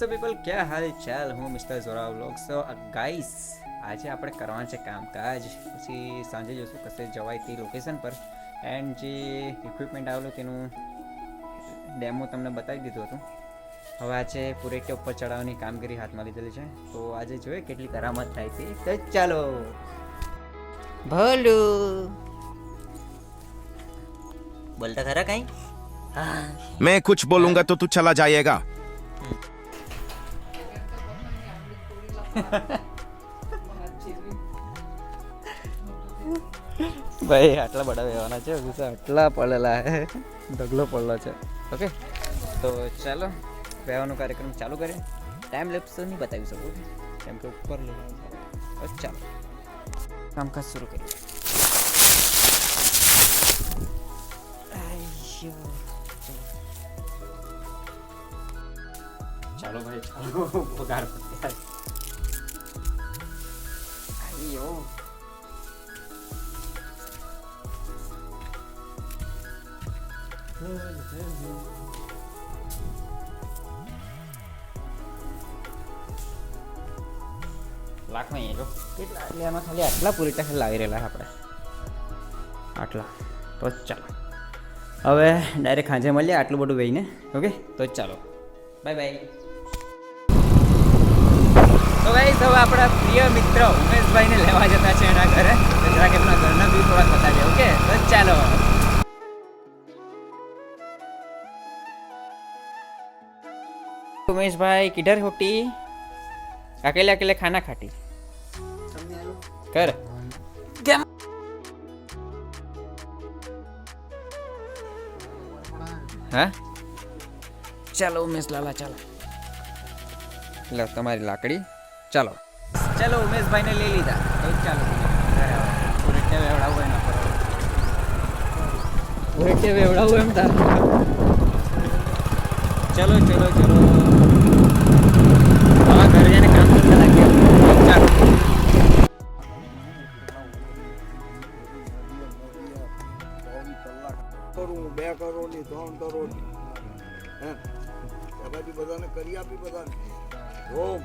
So people ક્યાં હાલ ચાલ? હું mister Zora vlog so guys આજે આપણે કરવાનું છે કામકાજ. પછી સાંજે જોઈશું કશે જવાય તે લોકેશન પર. એન્ડ જે ઇક્વિપમેન્ટ આવેલું તેનું ડેમો તમને બતાવી દીધું હતું. હવે આજે પુરેટે ઉપર ચડાવવાની કામગીરી હાથમાં લીધેલી છે. તો આજે જોઈએ કેટલી કરામત થાય છે. તો ચાલો. ભલું. બોલતા ખરા કઈ? મેં કુછ બોલુંગા તો તું ચલા જાયેગા. ભાઈ, આટલા બડા રહેવાના છે, હજુ આટલા પડેલા હે. ઢગલો પડેલો છે. ઓકે તો ચાલો રહેવાનો કાર્યક્રમ ચાલુ કરીએ. ટાઈમ લેપ્સ તો નહીં બતાવી શકું કેમ કે ઉપર લઈ ચાલો, કામકાજ શરૂ કરીએ. ચાલો ભાઈ, ચાલો. પગાર પગાર આઈયો લાખ નહીં જો કેટલા એટલે એમાં ખાલી આટલા પૂરી ખાલી લાવી રહેલા આપણે. આટલા. તો જ ચાલો. હવે ડાયરેક્ટ સાંજે મળીએ, આટલું બધું વહીને. ઓકે? તો જ ચાલો. Bye bye. તો ગાઈ આપણા પ્રિય મિત્ર ઉમેશભાઈને લેવા જતા છે એના ઘરે. તો જરાક એમના ઘરના બી થોડાક બતાવીએ ઓકે? તો ચાલો ઉમેશભાઈ કિધર હોટી અકેલે અકેલે ખાના ખાટી? કર. કેમ? હા? ચાલો ઉમેશ લાલા ચાલો. એટલે તમારી લાકડી. ચાલો. ચાલો ઉમેશભાઈને લઈ લીધા. તો ચાલો. ઘરે આવો. વેવડાવવું એના પર પૂરેટે વેવડાવવું એમ તાર. ચલો ચલો ચલો. હવે ઘરે જઈને કામ કરતા લાગીએ ચાલો. કરોડ બે કરોડની ત્રણ કરોડની. હે? બધાને કરી આપી બધાને. રોમ.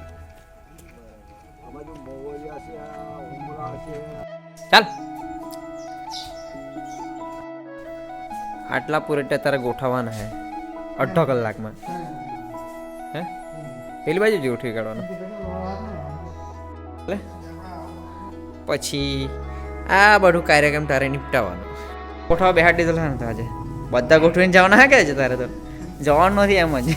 ચાલ. આટલા પૂરેટા તારે ગોઠવવાના હે. અડધો કલાકમાં. હે? પેલી બાજુ જ ઉઠી કાઢવાનો. પછી આ બધું કાર્યક્રમ તારે નિપટાવવાનું ગોઠવા બેહાડ દીધો ને તો આજે. બધા ગોઠવીને જવાના હા કે તારે તો? જવાનું નથી એમ જ.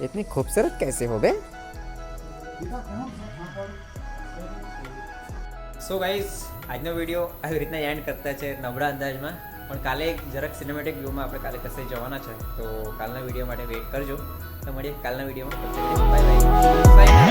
इतनी खूबसूरत कैसे हो बे સો ગાઈઝ આજનો વિડીયો આવી રીતના એન્ડ કરતા છે નબળા અંદાજમાં પણ કાલે એક જરાક સિનેમેટિક વ્યૂમાં આપણે કાલે કશે જવાના છે તો કાલના વિડીયો માટે વેઇટ કરજો તો મળીએ કાલના વિડીયોમાં બાય બાય